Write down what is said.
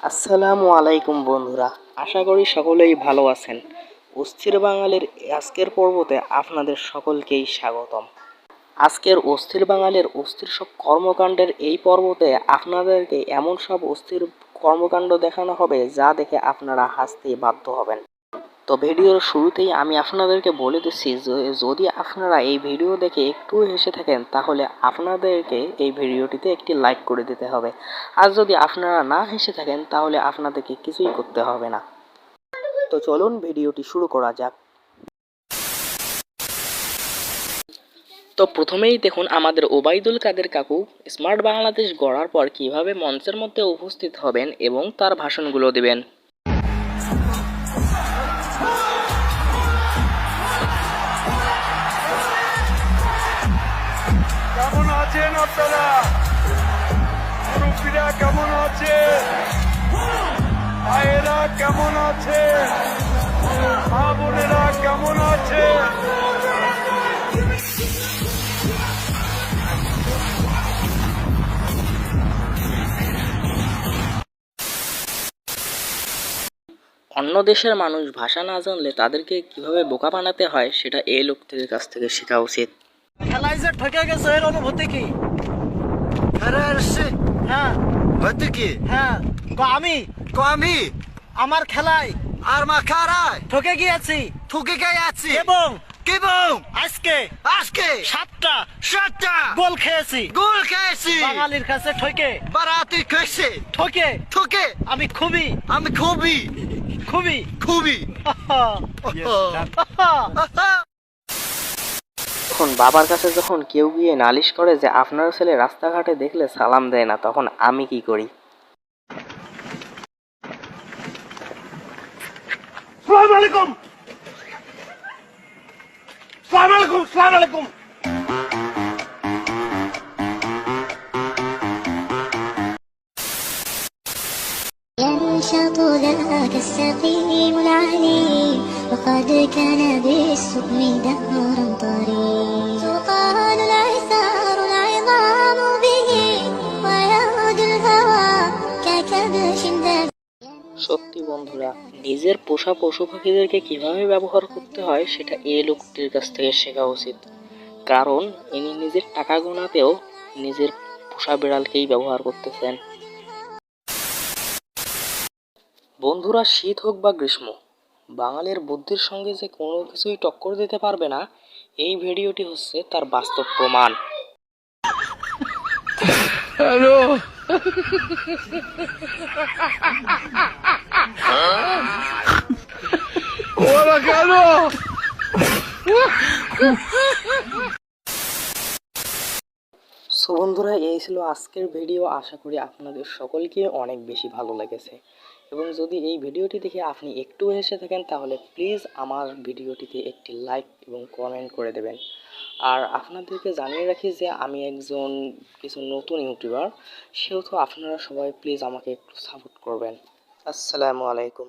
আসসালামু আলাইকুম বন্ধুরা, আশা করি সকলেই ভালো আছেন। অস্থির বাঙালির আজকের পর্বতে আপনাদের সকলকেই স্বাগতম। আজকের অস্থির বাঙালির অস্থির সব কর্মকাণ্ডের এই পর্বতে আপনাদেরকে এমন সব অস্থির কর্মকাণ্ড দেখানো হবে যা দেখে আপনারা হাসতে বাধ্য হবেন। তো ভিডিওর শুরুতেই আমি আপনাদেরকে বলে দিচ্ছি যদি আপনারা এই ভিডিও দেখে একটু হেসে থাকেন, তাহলে আপনাদেরকে এই ভিডিওটিতে একটি লাইক করে দিতে হবে। আর যদি আপনারা না হেসে থাকেন, তাহলে আপনাদেরকে কিছুই করতে হবে না। তো চলুন ভিডিওটি শুরু করা যাক। তো প্রথমেই দেখুন, আমাদের ওবায়দুল কাদের কাকু স্মার্ট বাংলাদেশ গড়ার পর কীভাবে মঞ্চের মধ্যে উপস্থিত হবেন এবং তার ভাষণগুলো দেবেন। কেমন আছেন আপনারা? মুরব্বীরা কেমন আছে? ভাইয়েরা কেমন আছে? মা বোনেরা কেমন আছে? অন্য দেশের মানুষ ভাষা না জানলে তাদেরকে কীভাবে বোকা বানাতে হয়, সেটা এই লোকদের কাছ থেকে শেখা উচিত। খেলায় যে ঠকে গেছে এর অনুভূতি কি? আসছে হ্যাঁ। হয়তো কি? হ্যাঁ। তো আমি? কো আমি? আমার খেলায় আর মা খারায় ঠকে গিয়েছি। ঠুকে গিয়ে আছি এবং আজকে? আজকে? সাতটা। সাতটা। গোল খেয়েছি। গোল খেয়েছি। বাঙালির কাছে ঠকে। বারাতি খেয়েছে। ঠকে। ঠুকে। আমি খুবই। আমি খুবই। খুবই। খুবই। তখন বাবার কাছে যখন কেউ গিয়ে নালিশ করে যে আপনার ছেলে রাস্তাঘাটে দেখলে সালাম দেয় না, তখন আমি কি করি? সালাম আলাইকুম! সালাম আলাইকুম! সালাম আলাইকুম! ينشط ذاك السقيم العليم وقد كان بالسقم دهرا طريق تقال العثار العظام به ويغدو الهوى ككبش ذا সত্যি বন্ধুরা নিজের পোষা পশু পাখিদেরকে কিভাবে ব্যবহার করতে হয় সেটা এই লোকটির কাছ থেকে শেখা উচিত কারণ ইনি নিজের টাকা গোনাতেও নিজের পোষা বিড়ালকেই ব্যবহার করতেছেন বন্ধুরা শীত হোক বা গ্রীষ্ম, বাঙালির বুদ্ধির সঙ্গে যে কোনো কিছুই টক্কর দিতে পারবে না, এই ভিডিওটি হচ্ছে তার বাস্তব প্রমাণ। ওরা কেন? সো বন্ধুরা, এই ছিল আজকের ভিডিও। আশা করি আপনাদের সকলকে অনেক বেশি ভালো লেগেছে। এবং যদি এই ভিডিওটি দেখে আপনি একটু হেসে থাকেন, তাহলে প্লিজ আমার ভিডিওটিতে একটি লাইক এবং কমেন্ট করে দেবেন। আর আপনাদেরকে জানিয়ে রাখি যে, আমি একজন কিছু নতুন ইউটিউবার। সেহেতু আপনারা সবাই প্লিজ আমাকে একটু সাপোর্ট করবেন। আসসালামু আলাইকুম।